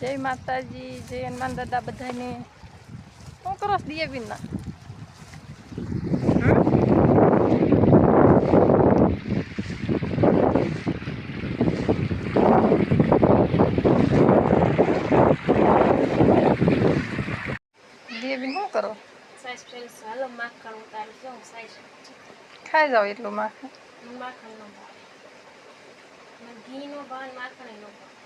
જય માતાજી જય હનુમાન દાદા બધાને. શું કરો દિયા બિના શું કરો? ખાઈ જાઓ એટલું માખણ. માખણ નો ભાવે. ઘી નો ભાવ માખણ નો ભાવે.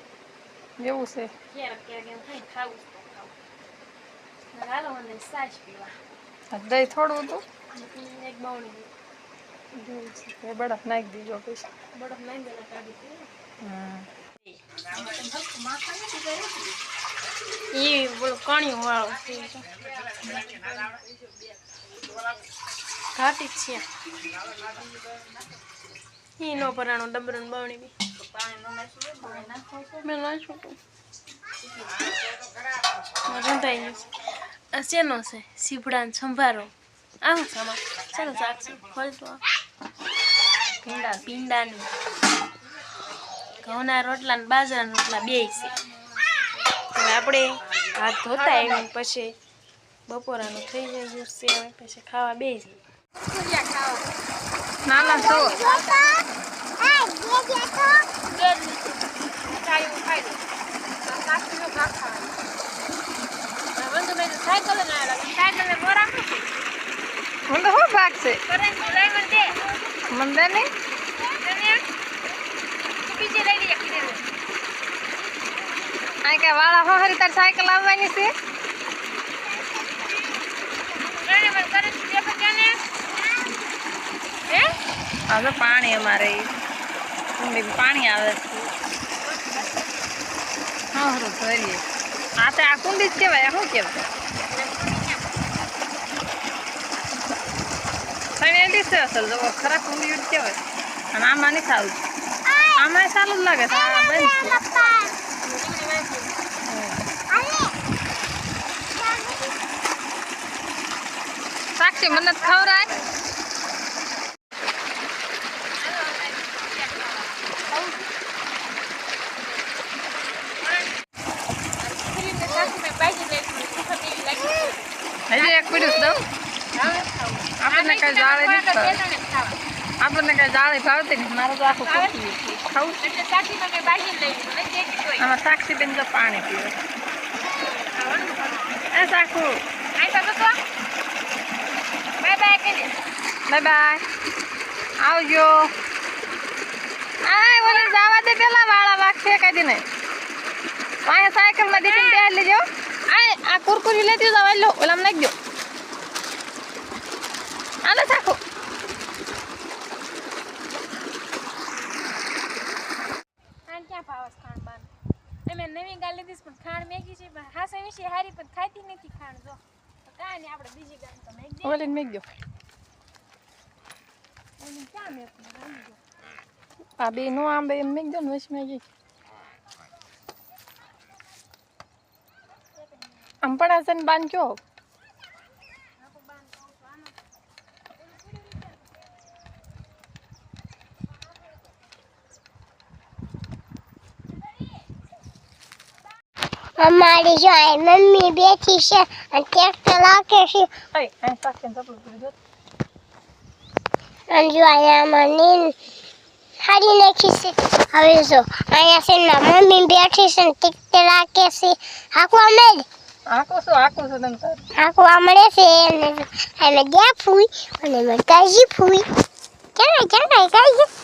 એવું છે ક્યારેક ક્યારેક એમ થાય ખાવું તો ખાવું હાલો મને સાઈઝ પીવા દહીં થોડું હતું એક બાવણી એવું છે બરફ નાખી દીજો પછી બરફ નાખી દેલા કાઢી હમ એ બોલો કણિયું વાળો ઘાટી જ છે ઈ નો ભરાણો ડબરો ને બાવણી બી તું ગયું છે શેનો છે સીભડા ને સંભારો આવું સામા ચાલો શાક છે ખોલતો આ. ભીંડા ભીંડાની ઘઉંના રોટલા ને બાજરાના રોટલા બે છે હવે આપણે હાથ ધોતા આવીને પછી બપોરાનું થઈ જાય છે હવે પછી ખાવા બે નાના છો મને તો શું ભાગ છે? મંદિર નહીં? આ કે વાળા હો હરી તાર સાયકલ આવવાની છે? તો પાણી અમારે પાણી આવે છે. હા ભરીએ આ તો આ કુંડી જ કહેવાય આ શું કહેવાય? એડી છે અસલ જો ખરા કુંડી જ કહેવાય. અને આમાં નહીં સારું આમાં સારું જ લાગે છે. આ બંધ સાક્ષી મને જ કઈ જાળે નહીં. આપણને કઈ જાળે ભાવતી નહીં મારે તો આખું ખાવું? આમાં સાક્ષી બેન તો પાણી પીવે. એ સાખું. બાય બાય આવજો. આ ઓલે જવા દે પેલા વાળા વાગ કઈ દે ને અહીંયા સાયકલમાં દીધી બેહાડી લેજો. આ આ કુરકુરી લેતી જવા લો ઓલામ નાખજો. આને સાખો. ખાંડ ક્યાં ભાવસ ખાણ બાન? અમે નવી ગાલ લીધી પણ ખાણ મેગી છે પણ હાસે વિશે હારી પણ ખાતી નથી ખાણ જો. તો કાંઈ નહીં આપણે બીજી ગાલ તો મેગ. દે. ઓલીને મેકજો ઓલી ક્યાં મેકું રામી આ બે નો આંબે એમ મેકજો ને વચ મેગી. આમ પડા છે ને બાંધજો આખો બાન કહું છું આમાં અમારી જો મમ્મી બેઠી છે અને ટ્રેક્ટર લાગે છે. અને જો અહીંયા નીન હારી નાખી છે. હવે જો અહીંયા છે મમ્મી બેઠી છે ને ટ્રેક્ટર લાગે છે. હાકવા મળે. આખો શું આખો શું તને તાર હાકવા મળે છે અને અમે ગયા ફૂઈ અને મેં કાજી ફૂઈ. ક્યાં ક્યાં કાજી